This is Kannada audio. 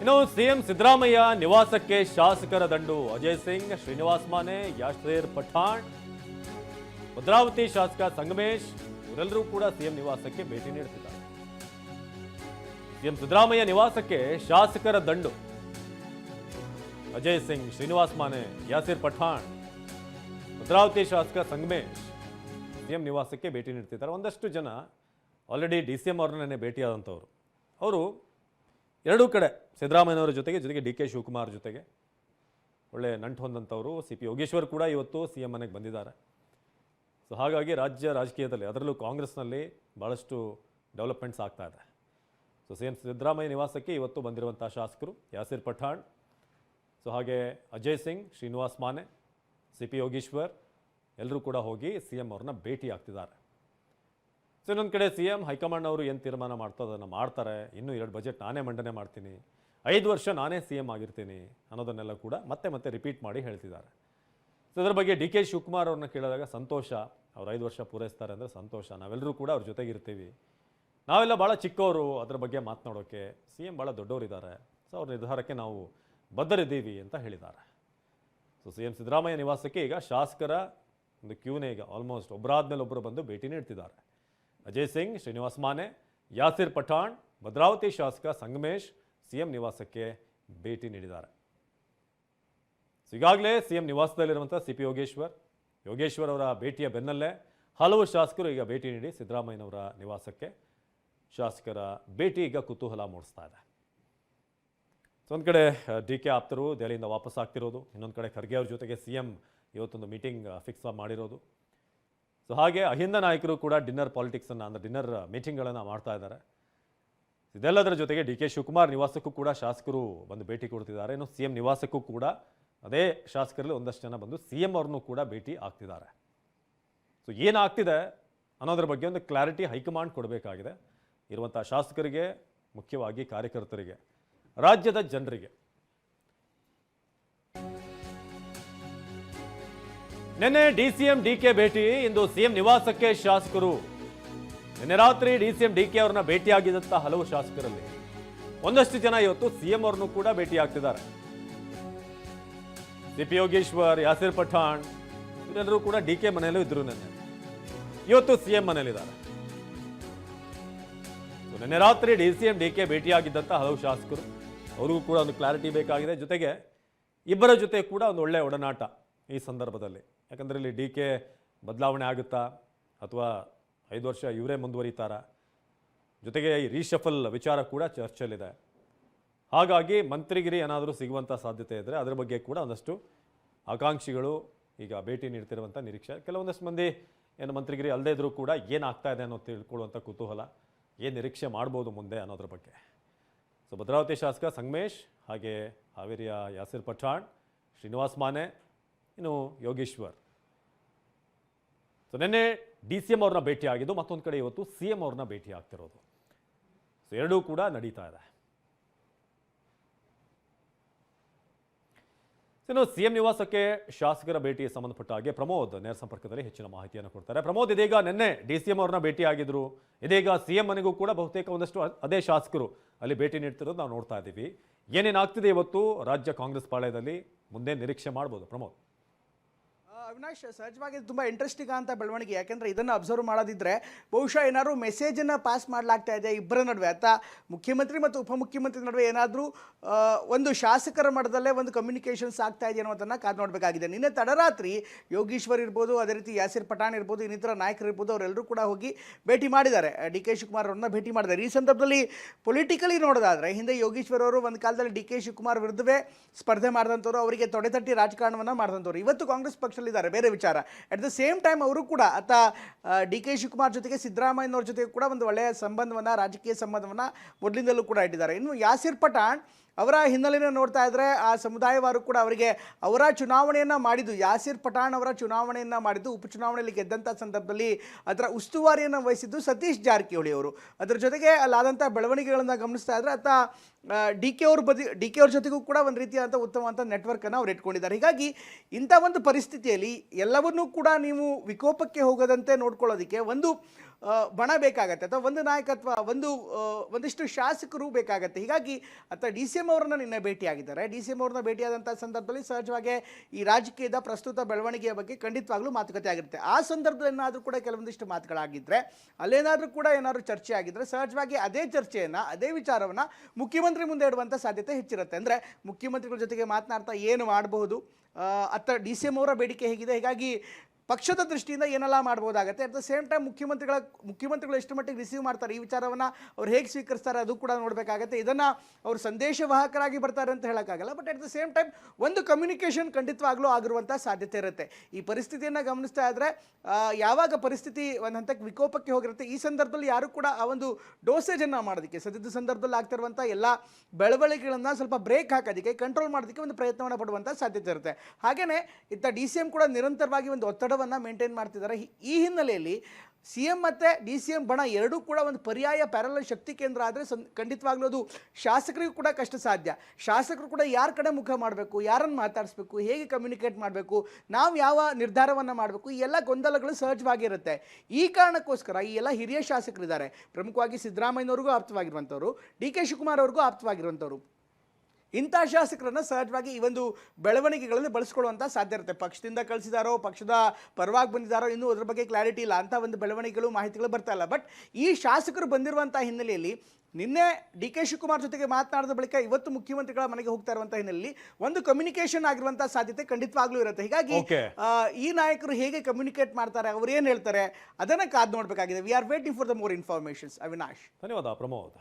ಇನ್ನು ಸಿಎಂ ಸಿದ್ದರಾಮಯ್ಯ ನಿವಾಸಕ್ಕೆ ಶಾಸಕರ ದಂಡು. ಅಜಯ್ ಸಿಂಗ್, ಶ್ರೀನಿವಾಸ್ ಮಾನೆ ಯಾಶ್ರೀರ್ ಪಠಾಣ್. ಭದ್ರಾವತಿ ಶಾಸಕ ಸಂಗಮೇಶ್, ಇವರೆಲ್ಲರೂ ಕೂಡ ಸಿಎಂ ನಿವಾಸಕ್ಕೆ ಭೇಟಿ ನೀಡುತ್ತಿದ್ದಾರೆ. ಸಿಎಂ ಸಿದ್ದರಾಮಯ್ಯ ನಿವಾಸಕ್ಕೆ ಶಾಸಕರ ದಂಡು. ಅಜಯ್ ಸಿಂಗ್, ಶ್ರೀನಿವಾಸ್ ಮಾನೆ ಯಾಸಿರ್ ಪಠಾಣ್. ಭದ್ರಾವತಿ ಶಾಸಕ ಸಂಗಮೇಶ್ ಸಿಎಂ ನಿವಾಸಕ್ಕೆ ಭೇಟಿ ನೀಡ್ತಿದ್ದಾರೆ ಒಂದಷ್ಟು ಜನ ಆಲ್ರೆಡಿ ಡಿ ಸಿ ಎಂ ನೆನೆ ಭೇಟಿಯಾದಂಥವ್ರು. ಅವರು ಎರಡೂ ಕಡೆ ಸಿದ್ದರಾಮಯ್ಯನವರ ಜೊತೆಗೆ ಜೊತೆಗೆ ಡಿ ಕೆ ಶಿವಕುಮಾರ್ ಜೊತೆಗೆ. ಒಳ್ಳೆ ನಂಟು ಹೊಂದಂಥವರು, ಸಿ ಪಿ ಯೋಗೇಶ್ವರ್ ಕೂಡ ಇವತ್ತು ಸಿ ಎಂ ಮನೆಗೆ ಬಂದಿದ್ದಾರೆ. ಸೊ ಹಾಗಾಗಿ ರಾಜ್ಯ ರಾಜಕೀಯದಲ್ಲಿ, ಅದರಲ್ಲೂ ಕಾಂಗ್ರೆಸ್ನಲ್ಲಿ ಭಾಳಷ್ಟು ಡೆವಲಪ್ಮೆಂಟ್ಸ್ ಆಗ್ತಾ ಇದೆ. ಸೊ ಸಿ ಎಂ ಸಿದ್ದರಾಮಯ್ಯ ನಿವಾಸಕ್ಕೆ ಇವತ್ತು ಬಂದಿರುವಂಥ ಶಾಸಕರು ಯಾಸಿರ್ ಪಠಾಣ್, ಸೊ, ಹಾಗೆ ಅಜಯ್ ಸಿಂಗ್, ಶ್ರೀನಿವಾಸ್ ಮಾನೆ, ಸಿ ಪಿ ಯೋಗೀಶ್ವರ್, ಎಲ್ಲರೂ ಕೂಡ ಹೋಗಿ ಸಿ ಎಂ ಅವ್ರನ್ನ ಭೇಟಿ ಆಗ್ತಿದ್ದಾರೆ ಸೊ ಇನ್ನೊಂದು ಕಡೆ ಸಿ ಎಂ ಹೈಕಮಾಂಡ್ ಅವರು ಏನು ತೀರ್ಮಾನ ಮಾಡ್ತೋ ಅದನ್ನು ಮಾಡ್ತಾರೆ. ಇನ್ನೂ ಎರಡು ಬಜೆಟ್ ನಾನೇ ಮಂಡನೆ ಮಾಡ್ತೀನಿ. ಐದು ವರ್ಷ ನಾನೇ ಸಿ ಎಂ ಆಗಿರ್ತೀನಿ ಅನ್ನೋದನ್ನೆಲ್ಲ ಕೂಡ ಮತ್ತೆ ಮತ್ತೆ ರಿಪೀಟ್ ಮಾಡಿ ಹೇಳ್ತಿದ್ದಾರೆ. ಸೊ ಅದರ ಬಗ್ಗೆ ಡಿ ಕೆ ಶಿವಕುಮಾರ್ ಅವ್ರನ್ನ ಕೇಳಿದಾಗ ಸಂತೋಷ. ಅವ್ರು ಐದು ವರ್ಷ ಪೂರೈಸ್ತಾರೆ ಅಂದರೆ ಸಂತೋಷ. ನಾವೆಲ್ಲರೂ ಕೂಡ ಅವ್ರ ಜೊತೆಗಿರ್ತೀವಿ. ನಾವೆಲ್ಲ ಭಾಳ ಚಿಕ್ಕವರು ಅದರ ಬಗ್ಗೆ ಮಾತನಾಡೋಕ್ಕೆ ಸಿ ಎಂ ಭಾಳ ದೊಡ್ಡವರಿದ್ದಾರೆ ಸೊ ಅವ್ರ ನಿರ್ಧಾರಕ್ಕೆ ನಾವು ಬದ್ಧರಿದ್ದೀವಿ ಅಂತ ಹೇಳಿದ್ದಾರೆ. ಸೊ ಸಿ ಎಂ ಸಿದ್ದರಾಮಯ್ಯ ನಿವಾಸಕ್ಕೆ ಈಗ ಶಾಸಕರ ಒಂದು ಕ್ಯೂನೇ ಈಗ ಆಲ್ಮೋಸ್ಟ್ ಒಬ್ಬರಾದ್ಮೇಲೆ ಒಬ್ಬರು ಬಂದು ಭೇಟಿ ನೀಡ್ತಿದ್ದಾರೆ. ಅಜಯ್ ಸಿಂಗ್, ಶ್ರೀನಿವಾಸ್ ಮಾನೆ, ಯಾಸಿರ್ ಪಠಾಣ್, ಭದ್ರಾವತಿ ಶಾಸಕ ಸಂಗಮೇಶ್ ಸಿಎಂ ನಿವಾಸಕ್ಕೆ ಭೇಟಿ ನೀಡಿದ್ದಾರೆ. ಈಗಾಗಲೇ ಸಿಎಂ ನಿವಾಸದಲ್ಲಿರುವಂಥ ಸಿ ಪಿ ಯೋಗೇಶ್ವರ್ ಯೋಗೇಶ್ವರ್ ಅವರ ಭೇಟಿಯ ಬೆನ್ನಲ್ಲೇ ಹಲವು ಶಾಸಕರು ಈಗ ಭೇಟಿ ನೀಡಿ ಸಿದ್ದರಾಮಯ್ಯನವರ ನಿವಾಸಕ್ಕೆ ಶಾಸಕರ ಭೇಟಿ ಈಗ ಕುತೂಹಲ ಮೂಡಿಸ್ತಾ ಇದೆ. ಸೊ ಒಂದು ಕಡೆ ಡಿ ಕೆ ಆಪ್ತರು ದೆಹಲಿಯಿಂದ ವಾಪಸ್ ಆಗ್ತಿರೋದು, ಇನ್ನೊಂದು ಕಡೆ ಖರ್ಗೆ ಅವ್ರ ಜೊತೆಗೆ ಸಿ ಎಂ ಇವತ್ತೊಂದು ಮೀಟಿಂಗ್ ಫಿಕ್ಸ್ ಮಾಡಿರೋದು. ಸೊ ಹಾಗೆ ಅಹಿಂದ ನಾಯಕರು ಕೂಡ ಡಿನ್ನರ್ ಪಾಲಿಟಿಕ್ಸನ್ನು ಅಂದರೆ ಡಿನ್ನರ್ ಮೀಟಿಂಗ್ಗಳನ್ನು ಮಾಡ್ತಾ ಇದ್ದಾರೆ. ಇದೆಲ್ಲದರ ಜೊತೆಗೆ ಡಿ ಕೆ ಶಿವಕುಮಾರ್ ನಿವಾಸಕ್ಕೂ ಕೂಡ ಶಾಸಕರು ಬಂದು ಭೇಟಿ ಕೊಡ್ತಿದ್ದಾರೆ. ಇನ್ನು ಸಿ ಎಂ ನಿವಾಸಕ್ಕೂ ಕೂಡ ಅದೇ ಶಾಸಕರಲ್ಲಿ ಒಂದಷ್ಟು ಜನ ಬಂದು ಸಿ ಎಂ ಅವ್ರನ್ನೂ ಕೂಡ ಭೇಟಿ ಆಗ್ತಿದ್ದಾರೆ. ಸೊ ಏನಾಗ್ತಿದೆ ಅನ್ನೋದ್ರ ಬಗ್ಗೆ ಒಂದು ಕ್ಲಾರಿಟಿ ಹೈಕಮಾಂಡ್ ಕೊಡಬೇಕಾಗಿದೆ. ಇರುವಂಥ ಶಾಸಕರಿಗೆ, ಮುಖ್ಯವಾಗಿ ಕಾರ್ಯಕರ್ತರಿಗೆ, ರಾಜ್ಯದ ಜನರಿಗೆ. ನಿನ್ನೆ ಡಿಸಿಎಂ ಡಿಕೆ ಭೇಟಿ. ಇಂದು ಸಿಎಂ ನಿವಾಸಕ್ಕೆ ಶಾಸಕರು. ನಿನ್ನೆ ರಾತ್ರಿ ಡಿ ಡಿಕೆ ಅವ್ರನ್ನ ಭೇಟಿಯಾಗಿದ್ದಂತಹ ಹಲವು ಶಾಸಕರಲ್ಲಿ. ಒಂದಷ್ಟು ಜನ ಇವತ್ತು ಸಿಎಂ ಅವ್ರನ್ನು ಕೂಡ ಭೇಟಿ ಆಗ್ತಿದ್ದಾರೆ ಸಿಪಿ ಯೋಗೇಶ್ವರ್, ಯಾಸಿರ್ ಪಠಾಣ್, ಇವರೆಲ್ಲರೂ ಕೂಡ ಡಿ ಕೆ ಮನೆಯಲ್ಲೂ ಇದ್ರು ನಿನ್ನೆ. ಇವತ್ತು ಸಿಎಂ ಮನೆಯಲ್ಲಿದ್ದಾರೆ. ನಿನ್ನೆ ರಾತ್ರಿ ಡಿ ಸಿ ಎಂ ಡಿ ಭೇಟಿಯಾಗಿದ್ದಂಥ ಹಲವು ಶಾಸಕರು. ಅವ್ರಿಗೂ ಕೂಡ ಒಂದು ಕ್ಲಾರಿಟಿ ಬೇಕಾಗಿದೆ. ಜೊತೆಗೆ ಇಬ್ಬರ ಜೊತೆ ಕೂಡ ಒಂದು ಒಳ್ಳೆಯ ಒಡನಾಟ. ಈ ಸಂದರ್ಭದಲ್ಲಿ. ಯಾಕಂದರೆ ಇಲ್ಲಿ ಡಿ ಕೆ ಬದಲಾವಣೆ ಆಗುತ್ತಾ? ಅಥವಾ ಐದು ವರ್ಷ ಇವರೇ ಮುಂದುವರಿತಾರಾ? ಜೊತೆಗೆ ಈ ರೀಶಫಲ್ ವಿಚಾರ ಕೂಡ ಚರ್ಚೆಯಲ್ಲಿದೆ. ಹಾಗಾಗಿ ಮಂತ್ರಿಗಿರಿ ಏನಾದರೂ ಸಿಗುವಂಥ ಸಾಧ್ಯತೆ ಇದ್ದರೆ ಅದರ ಬಗ್ಗೆ ಕೂಡ ಒಂದಷ್ಟು ಆಕಾಂಕ್ಷಿಗಳು ಈಗ ಭೇಟಿ ನೀಡ್ತಿರುವಂಥ ನಿರೀಕ್ಷೆ. ಕೆಲವೊಂದಷ್ಟು ಮಂದಿ ಏನು ಮಂತ್ರಿಗಿರಿ ಅಲ್ಲದೇ ಇದ್ರೂ ಕೂಡ ಏನಾಗ್ತಾ ಇದೆ ಅನ್ನೋ ತಿಳ್ಕೊಳ್ಳುವಂಥ ಕುತೂಹಲ, ಏನು ನಿರೀಕ್ಷೆ ಮಾಡ್ಬೋದು ಮುಂದೆ ಅನ್ನೋದ್ರ ಬಗ್ಗೆ. ಸೊ ಭದ್ರಾವತಿ ಶಾಸಕ ಸಂಗಮೇಶ್, ಹಾಗೆ ಹಾವೇರಿಯ ಯಾಸಿರ್ ಪಠಾಣ್, ಶ್ರೀನಿವಾಸ್ ಮಾನೆ ಇನ್ನು ಯೋಗೇಶ್ವರ್? ಸೊ ನಿನ್ನೆ ಡಿ ಸಿ ಎಂ ಅವ್ರನ್ನ ಭೇಟಿಯಾಗಿದ್ದು ಮತ್ತೊಂದು ಕಡೆ ಇವತ್ತು ಸಿ ಎಂ ಅವ್ರನ್ನ ಭೇಟಿ ಆಗ್ತಿರೋದು. ಸೊ ಎರಡೂ ಕೂಡ ನಡೀತಾ ಇದೆ. ಇನ್ನು ಸಿಎಂ ನಿವಾಸಕ್ಕೆ ಶಾಸಕರ ಭೇಟಿಗೆ ಸಂಬಂಧಪಟ್ಟ ಹಾಗೆ ಪ್ರಮೋದ್ ನೇರ ಸಂಪರ್ಕದಲ್ಲಿ ಹೆಚ್ಚಿನ ಮಾಹಿತಿಯನ್ನು ಕೊಡ್ತಾರೆ. ಪ್ರಮೋದ್, ಇದೀಗ ನಿನ್ನೆ ಡಿ ಸಿ ಎಂ ಅವ್ರನ್ನ ಇದೀಗ ಸಿಎಂ ಮನೆಗೂ ಕೂಡ ಬಹುತೇಕ ಒಂದಷ್ಟು ಅದೇ ಶಾಸಕರು ಅಲ್ಲಿ ಭೇಟಿ ನೀಡ್ತಿರೋದು ನಾವು ನೋಡ್ತಾ ಇದ್ದೀವಿ. ಏನೇನಾಗ್ತಿದೆ ಇವತ್ತು ರಾಜ್ಯ ಕಾಂಗ್ರೆಸ್ ಪಾಳ್ಯದಲ್ಲಿ? ಮುಂದೆ ನಿರೀಕ್ಷೆ ಮಾಡ್ಬೋದು. ಪ್ರಮೋದ್. ಅವಿನಾಶ್, ಸಹಜವಾಗಿ ಇದು ತುಂಬ ಇಂಟ್ರೆಸ್ಟಿಂಗ್ ಅಂತ ಬೆಳವಣಿಗೆ. ಯಾಕೆಂದರೆ ಇದನ್ನು ಅಬ್ಸರ್ವ್ ಮಾಡೋದಿದ್ರೆ ಬಹುಶಃ ಏನಾದ್ರು ಮೆಸೇಜನ್ನು ಪಾಸ್ ಮಾಡಲಾಗ್ತಾ ಇದೆ ಇಬ್ಬರ ನಡುವೆ. ಅಥವಾ ಮುಖ್ಯಮಂತ್ರಿ ಮತ್ತು ಉಪಮುಖ್ಯಮಂತ್ರಿ ನಡುವೆ ಏನಾದರೂ ಒಂದು ಶಾಸಕರ ಮಟ್ಟದಲ್ಲೇ ಒಂದು ಕಮ್ಯುನಿಕೇಷನ್ಸ್ ಆಗ್ತಾ ಇದೆ ಅನ್ನೋದನ್ನು ಕಾದು ನೋಡಬೇಕಾಗಿದೆ. ನಿನ್ನೆ ತಡರಾತ್ರಿ ಯೋಗೀಶ್ವರ್ ಇರ್ಬೋದು, ಅದೇ ರೀತಿ ಯಾಸಿರ್ ಪಠಾಣ್ ಇರ್ಬೋದು, ಇನ್ನಿತರ ನಾಯಕರು ಇರ್ಬೋದು, ಅವರೆಲ್ಲರೂ ಕೂಡ ಹೋಗಿ ಭೇಟಿ ಮಾಡಿದ್ದಾರೆ. ಡಿ ಕೆ ಶಿವಕುಮಾರ್ ಅವ್ರನ್ನ ಭೇಟಿ ಮಾಡಿದ್ದಾರೆ. ಈ ಸಂದರ್ಭದಲ್ಲಿ ಪೊಲಿಟಿಕಲಿ ನೋಡೋದಾದರೆ, ಹಿಂದೆ ಯೋಗೀಶ್ವರ್ ಅವರು ಒಂದು ಕಾಲದಲ್ಲಿ ಡಿ ಕೆ ಶಿವಕುಮಾರ್ ವಿರುದ್ಧವೇ ಸ್ಪರ್ಧೆ ಮಾಡಿದಂಥವ್ರು, ಅವರಿಗೆ ತೊಡೆತಟ್ಟಿ ರಾಜಕಾರಣವನ್ನು ಮಾಡಿದಂಥವ್ರು. ಇವತ್ತು ಕಾಂಗ್ರೆಸ್ ಪಕ್ಷದಲ್ಲಿದ್ದಾರೆ. ಬೇರೆ ವಿಚಾರ. ಅಟ್ ದ ಸೇಮ್ ಟೈಮ್ ಅವರು ಕೂಡ, ಆತ ಡಿ ಕೆ ಶಿವಕುಮಾರ್ ಜೊತೆಗೆ ಸಿದ್ದರಾಮಯ್ಯನವ್ರ ಜೊತೆಗೆ ಕೂಡ ಒಂದು ಒಳ್ಳೆಯ ಸಂಬಂಧವನ್ನು, ರಾಜಕೀಯ ಸಂಬಂಧವನ್ನು ಮೊದಲಿಂದಲೂ ಕೂಡ ಇಟ್ಟಿದ್ದಾರೆ. ಇನ್ನು ಯಾಸಿರ್ ಪಠಾಣ್ ಅವರ ಹಿನ್ನೆಲೆಯನ್ನು ನೋಡ್ತಾ ಇದ್ದರೆ ಆ ಸಮುದಾಯವಾರು ಕೂಡ ಅವರಿಗೆ ಅವರ ಚುನಾವಣೆಯನ್ನು ಮಾಡಿದ್ದು, ಯಾಸಿರ್ ಪಠಾಣ್ ಅವರ ಚುನಾವಣೆಯನ್ನು ಮಾಡಿದ್ದು, ಉಪಚುನಾವಣೆಯಲ್ಲಿ ಗೆದ್ದಂಥ ಸಂದರ್ಭದಲ್ಲಿ ಅದರ ಉಸ್ತುವಾರಿಯನ್ನು ವಹಿಸಿದ್ದು ಸತೀಶ್ ಜಾರಕಿಹೊಳಿ ಅವರು. ಅದರ ಜೊತೆಗೆ ಅಲ್ಲಾದಂಥ ಬೆಳವಣಿಗೆಗಳನ್ನು ಗಮನಿಸ್ತಾ ಇದ್ದರೆ ಆತ ಡಿ ಕೆ ಅವ್ರ ಬದಿ, ಡಿ ಕೆ ಅವ್ರ ಜೊತೆಗೂ ಕೂಡ ಒಂದು ರೀತಿಯಾದಂಥ ಉತ್ತಮವಾದಂಥ ನೆಟ್ವರ್ಕನ್ನು ಅವ್ರು ಇಟ್ಕೊಂಡಿದ್ದಾರೆ. ಹೀಗಾಗಿ ಇಂಥ ಒಂದು ಪರಿಸ್ಥಿತಿಯಲ್ಲಿ ಎಲ್ಲವನ್ನೂ ಕೂಡ ನೀವು ವಿಕೋಪಕ್ಕೆ ಹೋಗದಂತೆ ನೋಡ್ಕೊಳ್ಳೋದಕ್ಕೆ ಒಂದು ಬಣ ಬೇಕಾಗತ್ತೆ ಅಥವಾ ಒಂದು ನಾಯಕತ್ವ, ಒಂದು ಒಂದಿಷ್ಟು ಶಾಸಕರು ಬೇಕಾಗತ್ತೆ. ಹೀಗಾಗಿ ಅಥವಾ ಡಿ ಸಿ ಎಂ ಅವ್ರನ್ನ ನಿನ್ನೆ ಭೇಟಿಯಾಗಿದ್ದಾರೆ. ಡಿ ಸಿ ಎಂ ಅವ್ರನ್ನ ಭೇಟಿಯಾದಂಥ ಸಂದರ್ಭದಲ್ಲಿ ಸಹಜವಾಗಿ ಈ ರಾಜಕೀಯದ ಪ್ರಸ್ತುತ ಬೆಳವಣಿಗೆಯ ಬಗ್ಗೆ ಖಂಡಿತವಾಗ್ಲೂ ಮಾತುಕತೆ ಆಗಿರುತ್ತೆ. ಆ ಸಂದರ್ಭದಲ್ಲಿ ಏನಾದರೂ ಕೂಡ ಕೆಲವೊಂದಿಷ್ಟು ಮಾತುಗಳಾಗಿದ್ದರೆ ಅಲ್ಲೇನಾದರೂ ಕೂಡ ಏನಾದರೂ ಚರ್ಚೆ ಆಗಿದ್ರೆ ಸಹಜವಾಗಿ ಅದೇ ಚರ್ಚೆಯನ್ನು, ಅದೇ ವಿಚಾರವನ್ನು ಮುಖ್ಯಮಂತ್ರಿ ಮುಂದೆ ಇಡುವಂಥ ಸಾಧ್ಯತೆ ಹೆಚ್ಚಿರುತ್ತೆ. ಅಂದರೆ ಮುಖ್ಯಮಂತ್ರಿಗಳ ಜೊತೆಗೆ ಮಾತನಾಡ್ತಾ ಏನು ಮಾಡಬಹುದು? ಅತ್ತ ಡಿ ಸಿ ಎಂ ಅವರ ಬೇಡಿಕೆ ಹೇಗಿದೆ? ಹೀಗಾಗಿ ಪಕ್ಷದ ದೃಷ್ಟಿಯಿಂದ ಏನೆಲ್ಲ ಮಾಡ್ಬೋದಾಗತ್ತೆ? ಅಟ್ ದ ಸೇಮ್ ಟೈಮ್ ಮುಖ್ಯಮಂತ್ರಿಗಳ, ಮುಖ್ಯಮಂತ್ರಿಗಳು ಎಷ್ಟು ಮಟ್ಟಿಗೆ ರಿಸೀವ್ ಮಾಡ್ತಾರೆ? ಈ ವಿಚಾರವನ್ನು ಅವ್ರು ಹೇಗೆ ಸ್ವೀಕರಿಸ್ತಾರೆ ಅದು ಕೂಡ ನೋಡಬೇಕಾಗತ್ತೆ. ಇದನ್ನು ಅವರು ಸಂದೇಶವಾಹಕರಾಗಿ ಬರ್ತಾರೆ ಅಂತ ಹೇಳೋಕ್ಕಾಗಲ್ಲ. But at the same time ಒಂದು ಕಮ್ಯುನಿಕೇಷನ್ ಖಂಡಿತವಾಗ್ಲೂ ಆಗಿರುವಂಥ ಸಾಧ್ಯತೆ ಇರುತ್ತೆ. ಈ ಪರಿಸ್ಥಿತಿಯನ್ನು ಗಮನಿಸ್ತಾ ಇದ್ದರೆ ಯಾವಾಗ ಪರಿಸ್ಥಿತಿ ಒಂದು ಹಂತಕ್ಕೆ ವಿಕೋಪಕ್ಕೆ ಹೋಗಿರುತ್ತೆ, ಈ ಸಂದರ್ಭದಲ್ಲಿ ಯಾರು ಕೂಡ ಆ ಒಂದು ಡೋಸೇಜನ್ನು ಮಾಡೋದಕ್ಕೆ, ಸದ್ಯದ ಸಂದರ್ಭದಲ್ಲಿ ಆಗ್ತಿರುವಂಥ ಎಲ್ಲ ಬೆಳವಣಿಗೆಗಳನ್ನು ಸ್ವಲ್ಪ ಬ್ರೇಕ್ ಹಾಕೋದಕ್ಕೆ ಕಂಟ್ರೋಲ್ ಮಾಡೋದಕ್ಕೆ ಒಂದು ಪ್ರಯತ್ನವನ್ನು ಪಡುವಂಥ ಸಾಧ್ಯತೆ ಇರುತ್ತೆ. ಹಾಗೆಯೇ ಇತ್ತ ಡಿ ಸಿ ಎಂ ಕೂಡ ನಿರಂತರವಾಗಿ ಒಂದು ಒತ್ತಡವನ್ನು ಮೇಂಟೈನ್ ಮಾಡ್ತಿದ್ದಾರೆ. ಈ ಹಿನ್ನೆಲೆಯಲ್ಲಿ ಸಿ ಎಂ ಮತ್ತು ಡಿ ಸಿ ಎಂ ಬಣ ಎರಡೂ ಕೂಡ ಒಂದು ಪರ್ಯಾಯ ಪ್ಯಾರಲ ಶಕ್ತಿ ಕೇಂದ್ರ ಆದರೆ ಸಂ, ಖಂಡಿತವಾಗ್ಲೂ ಶಾಸಕರಿಗೂ ಕೂಡ ಕಷ್ಟ ಸಾಧ್ಯ. ಶಾಸಕರು ಕೂಡ ಯಾರ ಕಡೆ ಮುಖ ಮಾಡಬೇಕು, ಯಾರನ್ನು ಮಾತಾಡಿಸ್ಬೇಕು, ಹೇಗೆ ಕಮ್ಯುನಿಕೇಟ್ ಮಾಡಬೇಕು, ನಾವು ಯಾವ ನಿರ್ಧಾರವನ್ನು ಮಾಡಬೇಕು, ಈ ಎಲ್ಲ ಗೊಂದಲಗಳು ಸಹಜವಾಗಿರುತ್ತೆ. ಈ ಕಾರಣಕ್ಕೋಸ್ಕರ ಈ ಎಲ್ಲ ಹಿರಿಯ ಶಾಸಕರಿದ್ದಾರೆ. ಪ್ರಮುಖವಾಗಿ ಸಿದ್ದರಾಮಯ್ಯನವ್ರಿಗೂ ಆಪ್ತವಾಗಿರುವಂಥವ್ರು, ಡಿ ಕೆ ಶಿವಕುಮಾರ್ ಅವ್ರಿಗೂ ಆಪ್ತವಾಗಿರುವಂಥವ್ರು. ಇಂಥ ಶಾಸಕರನ್ನು ಸಹಜವಾಗಿ ಈ ಒಂದು ಬೆಳವಣಿಗೆಗಳಲ್ಲಿ ಬಳಸ್ಕೊಳ್ಳುವಂಥ ಸಾಧ್ಯ ಇರುತ್ತೆ. ಪಕ್ಷದಿಂದ ಕಳಿಸಿದಾರೋ ಪಕ್ಷದ ಪರವಾಗಿ ಬಂದಿದ್ದಾರೋ ಇನ್ನೂ ಅದ್ರ ಬಗ್ಗೆ ಕ್ಲಾರಿಟಿ ಇಲ್ಲ. ಅಂಥ ಒಂದು ಬೆಳವಣಿಗೆಗಳು ಮಾಹಿತಿಗಳು ಬರ್ತಾ ಇಲ್ಲ. ಬಟ್ ಈ ಶಾಸಕರು ಬಂದಿರುವಂಥ ಹಿನ್ನೆಲೆಯಲ್ಲಿ ನಿನ್ನೆ ಡಿ ಕೆ ಶಿವಕುಮಾರ್ ಜೊತೆಗೆ ಮಾತನಾಡಿದ ಬಳಿಕ ಇವತ್ತು ಮುಖ್ಯಮಂತ್ರಿಗಳ ಮನೆಗೆ ಹೋಗ್ತಾ ಇರುವಂತಹ ಹಿನ್ನೆಲೆಯಲ್ಲಿ ಒಂದು ಕಮ್ಯುನಿಕೇಶನ್ ಆಗಿರುವಂತಹ ಸಾಧ್ಯತೆ ಖಂಡಿತವಾಗ್ಲೂ ಇರುತ್ತೆ. ಹೀಗಾಗಿ. ಈ ನಾಯಕರು ಹೇಗೆ ಕಮ್ಯುನಿಕೇಟ್ ಮಾಡ್ತಾರೆ ಅವ್ರು ಏನು ಹೇಳ್ತಾರೆ ಅದನ್ನ ಕಾದು ನೋಡಬೇಕಾಗಿದೆ. We are waiting for the more informations Avinash. ಧನ್ಯವಾದ ಪ್ರಮೋದ್.